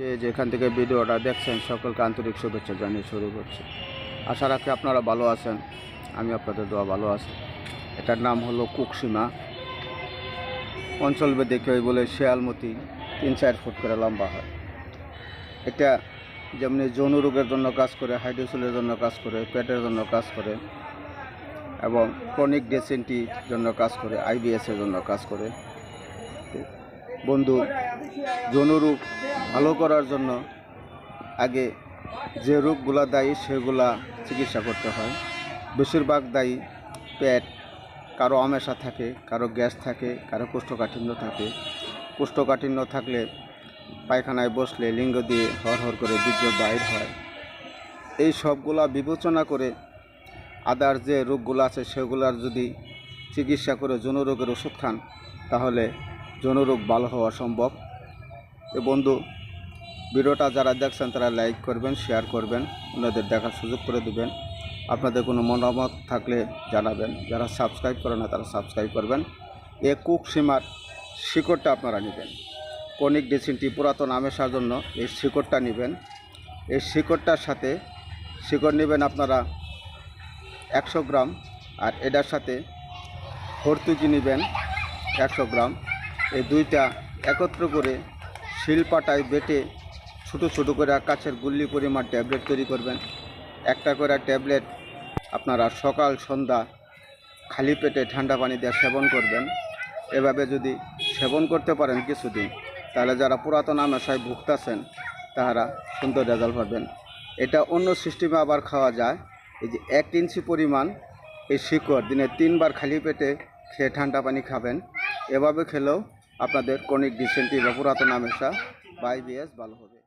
যে যেখান থেকে ভিডিওটা দেখছেন, সকলকে আন্তরিক শুভেচ্ছা জানিয়ে শুরু করছি। আশা রাখি আপনারা ভালো আছেন। আমি আপনাদের দোয়া ভালো আছি। এটার নাম হলো কুকসীমা। অঞ্চল বেদে কেউ বলে শেয়ালমতি, তিন চার ফুট করে লম্বা হয়। এটা যেমনি যৌন রোগের জন্য কাজ করে, হাইড্রোসিলের জন্য কাজ করে, পেটের জন্য কাজ করে, এবং ক্রনিক ডেসেন্টির জন্য কাজ করে আইবিএসের জন্য কাজ করে। বন্ধু যৌনরূপ ভালো করার জন্য আগে যে রোগগুলা দায়ী সেগুলা চিকিৎসা করতে হয়। বেশিরভাগ দায়ী পেট, কারও আমেশা থাকে, কারও গ্যাস থাকে, কারও কোষ্ঠকাঠিন্য থাকে। কোষ্ঠকাঠিন্য থাকলে পায়খানায় বসলে লিঙ্গ দিয়ে হর হর করে বীর্য বাইর হয়। এই সবগুলা বিবেচনা করে আদার যে রোগগুলো আছে সেগুলার যদি চিকিৎসা করে যৌন রোগের ওষুধ খান, তাহলে যৌন রোগ ভালো হওয়া সম্ভব। তো বন্ধু, ভিডিওটা যারা দেখছেন তারা লাইক করবেন, শেয়ার করবেন, ওনাদের দেখার সুযোগ করে দেবেন। আপনাদের কোনো মতামত থাকলে জানাবেন। যারা সাবস্ক্রাইব করে না তারা সাবস্ক্রাইব করবেন। এ কুক সীমার শিকড়টা আপনারা নেবেন। কনিক ডিসিনটি পুরাতন আমেশার জন্য এই শিকড়টা নেবেন। এই শিকড়টার সাথে শিকড় নেবেন আপনারা একশো গ্রাম আর এটার সাথে হরতুকি নেবেন একশো গ্রাম। এই দুইটা একত্র করে শিলপাটায় বেটে ছোটো ছোটো করে কাছের গুল্লি পরিমাণ ট্যাবলেট তৈরি করবেন। একটা করে ট্যাবলেট আপনারা সকাল, সন্ধ্যা খালি পেটে ঠান্ডা পানি দিয়ে সেবন করবেন। এভাবে যদি সেবন করতে পারেন কিছুদিন, তাহলে যারা পুরাতন আমেশায় ভুগতেছেন, তাহারা সুন্দর রেজাল্ট পাবেন। এটা অন্য সিস্টেমে আবার খাওয়া যায়। এই যে এক ইঞ্চি পরিমাণ এই শিকড় দিনে তিনবার খালি পেটে খেয়ে ঠান্ডা পানি খাবেন। এভাবে খেলেও আপনাদের কনিক ডিসেন্টি বা পুরাতন আমেশা বাই বিএস ভালো হবে।